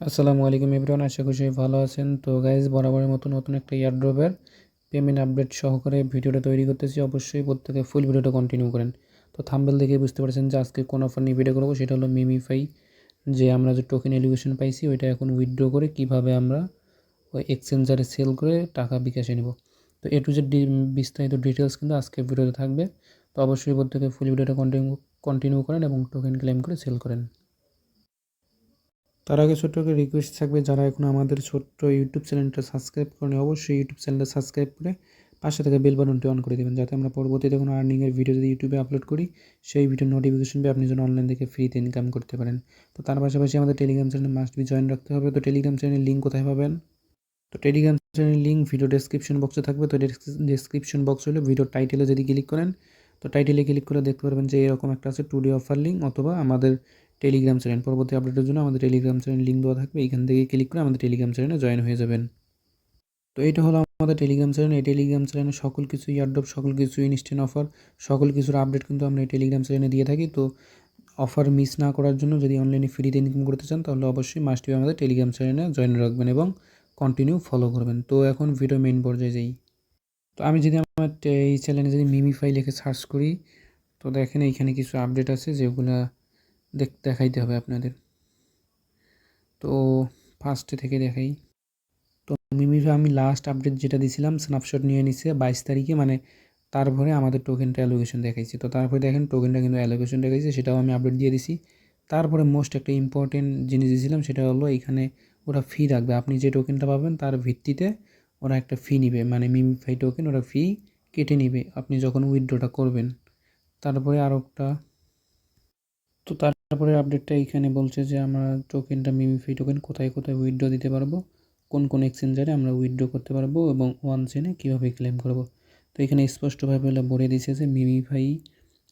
আসসালামু আলাইকুম এভরিওয়ান, আশা করি ভালো আছেন। তো গাইজ বরাবরের মতো নতুন একটা ইয়ারড্রপের পেমেন্ট আপডেট সহকারে ভিডিওটা তৈরি করতেছি। অবশ্যই প্রত্যেকে ফুল ভিডিওটা কন্টিনিউ করেন। তো থাম্বেল দেখে বুঝতে পারছেন যে আজকে কোন অফার নিয়ে ভিডিও করব, সেটা হলো মিমিফাই যে আমরা যে টোকেন এলিগেশন পাইছি, ওইটা এখন উইথড্র করে কীভাবে আমরা ওই এক্সচেঞ্জারে সেল করে টাকা বিকাশে নেব। তো এ টু জেড বিস্তারিত ডিটেলস কিন্তু আজকে ভিডিওতে থাকবে। তো অবশ্যই প্রত্যেকে ফুল ভিডিওটা কন্টিনিউ কন্টিনিউ করেন এবং টোকেন ক্লেম করে সেল করেন। তার আগে ছোট্ট করে রিকোয়েস্ট থাকবে, যারা এখন আমাদের ছোট্ট ইউটিউব চ্যানেলটা সাবস্ক্রাইব করেন, অবশ্যই ইউটিউব চ্যানেলটা সাবস্ক্রাইব করে পাশে থেকে বেল বাটনটি অন করে দেবেন, যাতে আমরা পরবর্তীতে কোনো আর্নিংয়ের ভিডিও যদি ইউটিউবে আপলোড করি, সেই ভিডিও নোটিফিকেশন পেয়ে আপনি যেন অনলাইন থেকে ফ্রিতে ইনকাম করতে পারেন। তো তার পাশাপাশি আমাদের Telegram channel must be join রাখতে হবে। তো টেলিগ্রাম চ্যানেলের লিঙ্ক কোথায় পাবেন? তো টেলিগ্রাম চ্যানেলের লিঙ্ক ভিডিও ডেসক্রিপশন বক্সে থাকবে। তো ডেসক্রিপশন বক্স হলে ভিডিও টাইটেলে যদি ক্লিক করেন, তো টাইটেলে ক্লিক করে দেখতে পারবেন যে এরকম একটা আছে টু ডে অফার লিঙ্ক অথবা আমাদের টেলিগ্রাম চ্যানেল। পরবর্তী আপডেটের জন্য আমাদের টেলিগ্রাম চ্যানেল লিঙ্ক দেওয়া থাকবে। এখান থেকে ক্লিক করে আমাদের টেলিগ্রাম চ্যানেলে জয়েন হয়ে যাবেন। তো এটা হলো আমাদের টেলিগ্রাম চ্যানেল। এই টেলিগ্রাম চ্যানেলে সকল কিছু ইয়ারডপ সকল কিছু ইনস্ট্যান্ট অফার সকল কিছুর আপডেট কিন্তু আমরা এই টেলিগ্রাম চ্যানেলে দিয়ে থাকি। তো অফার মিস না করার জন্য যদি অনলাইনে ফ্রিতে ইনকাম করতে চান, তাহলে অবশ্যই মাস্ট বি আমাদের টেলিগ্রাম চ্যানেলে জয়েন রাখবেন এবং কন্টিনিউ ফলো করবেন। তো এখন ভিডিও মেইন পর্যায়ে যাই। তো আমি যদি আমার এই চ্যানেলে যদি মিমিফাই লিখে সার্চ করি, তো দেখেন এইখানে কিছু আপডেট আছে যেগুলো দেখ, দেখাইতে হবে আপনাদের। তো ফার্স্টে থেকে দেখাই। তো মিমিফাই আমি লাস্ট আপডেট যেটা দিছিলাম স্ন্যাপশট নিয়ে নিছে বাইশ তারিখে মানে তারপরে আমাদের টোকেনটা অ্যালোকেশন দেখাইছি। তো তারপরে দেখেন টোকেনটা কিন্তু অ্যালোকেশন দেখাইছে, সেটাও আমি আপডেট দিয়ে দিছি। তারপরে মোস্ট একটা ইম্পর্টেন্ট জিনিস দিয়েছিলাম সেটা হলো এখানে ওরা ফি রাখবে। আপনি যে টোকেনটা পাবেন, তার ভিত্তিতে ওরা একটা ফি নিবে। মানে মিমিফাই টোকেন ওরা ফি কেটে নিবে। আপনি যখন উইথড্রটা করবেন, তারপরে আরও একটা। তো তারপরে আপডেটটা এখানে বলছে যে আমরা টোকেনটা মিমিফাই টোকেন কোথায় কোথায় উইথড্র দিতে পারব, কোন কোন এক্সচেঞ্জারে আমরা উইথড্র করতে পারব এবং ওয়ান চেনে কীভাবে ক্লেম করব। তো এখানে স্পষ্টভাবে বলে দিছে যে মিমিফাই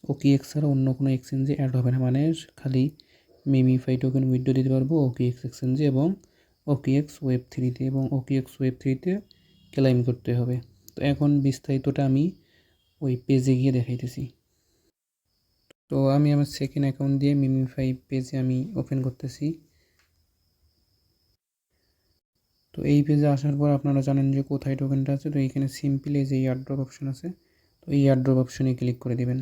ওকি এক্স ছাড়া অন্য কোনো এক্সচেঞ্জে অ্যাড হবে না। মানে খালি মিমিফাই টোকেন উইথড্র দিতে পারব ওকি এক্স এক্সচেঞ্জে এবং ওকি এক্স ওয়েব থ্রিতে এবং ওকি এক্স ওয়েব থ্রিতে ক্লেম করতে হবে। তো এখন বিস্তারিতটা আমি ওই পেজে গিয়ে দেখাইতেছি। তো আমি আমার সেকেন্ড অ্যাকাউন্ট দিয়ে মিমিফাই পেজে আমি ওপেন করতেছি। তো এই পেজে আসার পর আপনারা জানেন যে কোথায় টোকেনটা আছে, তো এইখানে সিম্পলি যে ইয়ারড্রপ অপশন আছে, তো এই ইয়ারড্রপ অপশনে ক্লিক করে দেবেন।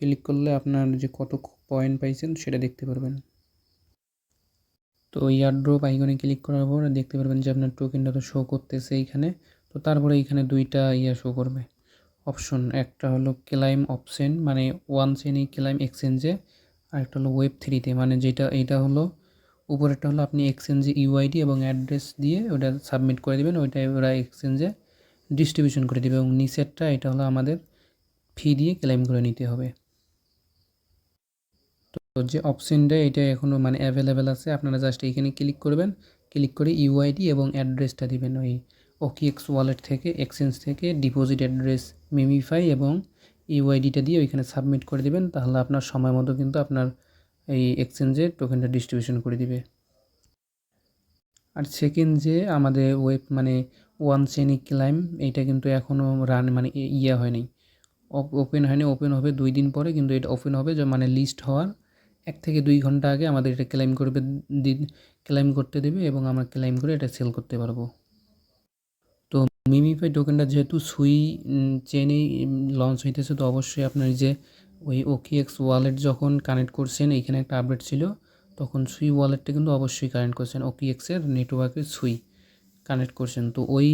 ক্লিক করলে আপনার যে কত পয়েন্ট পাইছেন সেটা দেখতে পারবেন। তো ইয়ারড্রপ আইকনে ক্লিক করার পর দেখতে পারবেন যে আপনার টোকেনটা তো শো করতেছে এইখানে, তো তারপরে এইখানে দুইটা ইয়া শো করবে। অপশন, একটা হলো ক্লাইম অপশন মানে ওয়ান চেনই ক্লাইম এক্সচেঞ্জে আর একটা হলো ওয়েব থ্রিতে মানে যেটা, এইটা হলো, উপরেরটা হলো আপনি এক্সচেঞ্জে ইউআইডি এবং অ্যাড্রেস দিয়ে ওটা সাবমিট করে দেবেন ওইটাই ওরা এক্সচেঞ্জে ডিস্ট্রিবিউশন করে দেবে এবং নিচেরটা, এটা হলো আমাদের ফি দিয়ে ক্লেম করে নিতে হবে। তো যে অপশনটা এটা এখনও মানে অ্যাভেলেবেল আছে, আপনারা জাস্ট এইখানে ক্লিক করবেন ক্লিক করে ইউআইডি এবং অ্যাড্রেসটা দিবেন ওই ওকিএক্স ওয়ালেট থেকে এক্সচেঞ্জ থেকে ডিপোজিট অ্যাড্রেস মিমিফাই এবং ইউআইডিটা দিয়ে ওইখানে সাবমিট করে দিবেন, তাহলে আপনার সময় মতো কিন্তু আপনার এই এক্সচেঞ্জে টোকেনটা ডিস্ট্রিবিউশন করে দিবে। আর সেকেন্ড যে আমাদের ওয়েব মানে ওয়ান চেনি ক্লাইম এইটা কিন্তু এখনও রান মানে ইয়ে হয়নি। ওপেন হয়নি ওপেন হবে দুই দিন পরে, কিন্তু এটা ওপেন হবে মানে লিস্ট হওয়ার এক থেকে দুই ঘণ্টা আগে আমাদের এটা ক্লাইম করবে দিন ক্লাইম করতে দেবে এবং আমরা ক্লাইম করে এটা সেল করতে পারব। মিমিফাই টোকেনটা যেহেতু সুই চেনেই লঞ্চ হইতেছে, তো অবশ্যই আপনার যে ওই ওকিএক্স ওয়ালেট যখন কানেক্ট করছেন এইখানে একটা আপডেট ছিল, তখন সুই ওয়ালেটটা কিন্তু অবশ্যই কানেক্ট করছেন। ওকিএক্সের নেটওয়ার্কে সুই কানেক্ট করছেন। তো ওই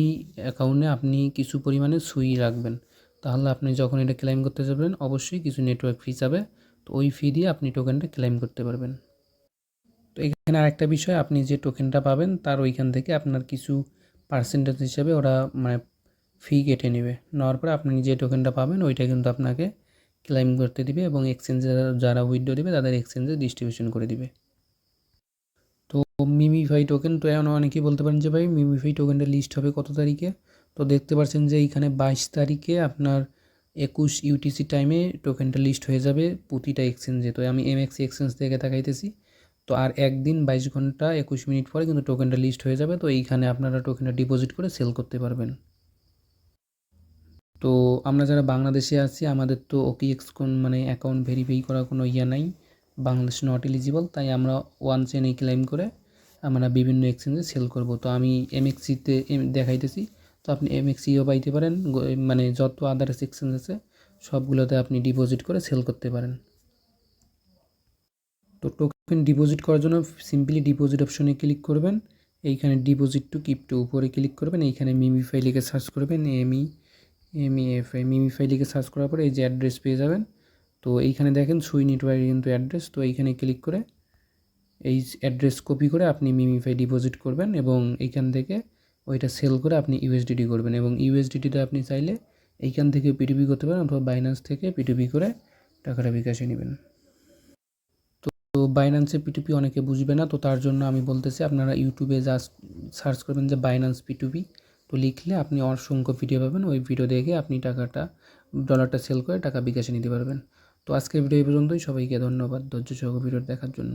অ্যাকাউন্টে আপনি কিছু পরিমাণে সুই রাখবেন। তাহলে আপনি যখন এটা ক্লেম করতে যাবেন, অবশ্যই কিছু নেটওয়ার্ক ফি যাবে তো ওই ফি দিয়ে আপনি টোকেনটা ক্লেম করতে পারবেন। তো এখানে আরেকটা বিষয়, আপনি যে টোকেনটা পাবেন, তার ওইখান থেকে আপনার কিছু পার্সেন্টেজ হিসাবে ওরা মানে ফি কেটে নেবে। নেওয়ার পরে আপনি যে টোকেনটা পাবেন, ওইটা কিন্তু আপনাকে ক্লাইম করতে দিবে এবং এক্সচেঞ্জে যারা উইড্রো দেবে তাদের এক্সচেঞ্জে ডিস্ট্রিবিউশন করে দিবে। তো মিমিফাই টোকেন তো এখন অনেকেই বলতে পারেন যে ভাই মিমিফাই টোকেনটা লিস্ট হবে কত তারিখে? তো দেখতে পাচ্ছেন যে এইখানে বাইশ তারিখে আপনার একুশ ইউটিসি টাইমে টোকেনটা লিস্ট হয়ে যাবে প্রতিটা এক্সচেঞ্জে তো আমি এম এমএক্সি এক্সচেঞ্জ থেকে দেখাইতেছি তো আর একদিন বাইশ ঘণ্টা একুশ মিনিট পরে কিন্তু টোকেনটা লিস্ট হয়ে যাবে, তো এইখানে আপনারা টোকেনটা ডিপোজিট করে সেল করতে পারবেন। তো আমরা যারা বাংলাদেশে আছি, আমাদের তো ওকি এক্স কোন মানে অ্যাকাউন্ট ভেরিফাই করার কোনো ইয়ে নাই, বাংলাদেশ নট এলিজিবল তাই আমরা ওয়ান চেনেই ক্লেম করে আমরা বিভিন্ন এক্সচেঞ্জে সেল করব। তো আমি এমএক্সিতে দেখাইতেছি, তো আপনি এমএক্সিও পাইতে পারেন মানে যত আদার্স এক্সচেঞ্জ আছে, সবগুলোতে আপনি ডিপোজিট করে সেল করতে পারেন। তো ডিপোজিট করার জন্য সিম্পলি ডিপোজিট অপশনে ক্লিক করবেন। এইখানে ডিপোজিট টু কিপটু উপরে ক্লিক করবেন। এইখানে মিমিফাই লিখে সার্চ করবেন। M E M E F I Memefi লিখে সার্চ করার পরে এই যে অ্যাড্রেস পেয়ে যাবেন। তো এইখানে দেখেন সুই নেটওয়ার্ক কিন্তু অ্যাড্রেস তো এইখানে ক্লিক করে এই অ্যাড্রেস কপি করে আপনি মিমি মিমিফাই ডিপোজিট করবেন এবং এইখান থেকে ওইটা সেল করে আপনি ইউএসডিটি করবেন এবং ইউএসডিটিটা আপনি চাইলে এইখান থেকে পিটিপি করতে পারেন অথবা বাইন্যান্স থেকে পিটিপি করে টাকাটা বিকাশে নেবেন। বাইন্যান্সে পিটুপি অনেকে বুঝবে না, তো তার জন্য আমি বলতেছি আপনারা ইউটিউবে যা সার্চ করবেন যে বাইন্যান্স পিটুপি তো লিখলে আপনি অসংখ্য ভিডিও পাবেন। ওই ভিডিও দেখে আপনি টাকাটা ডলারটা সেল করে টাকা বিকাশে নিতে পারবেন। তো আজকের ভিডিও এই পর্যন্তই। সবাইকে ধন্যবাদ ধৈর্য সহ ভিডিও দেখার জন্য।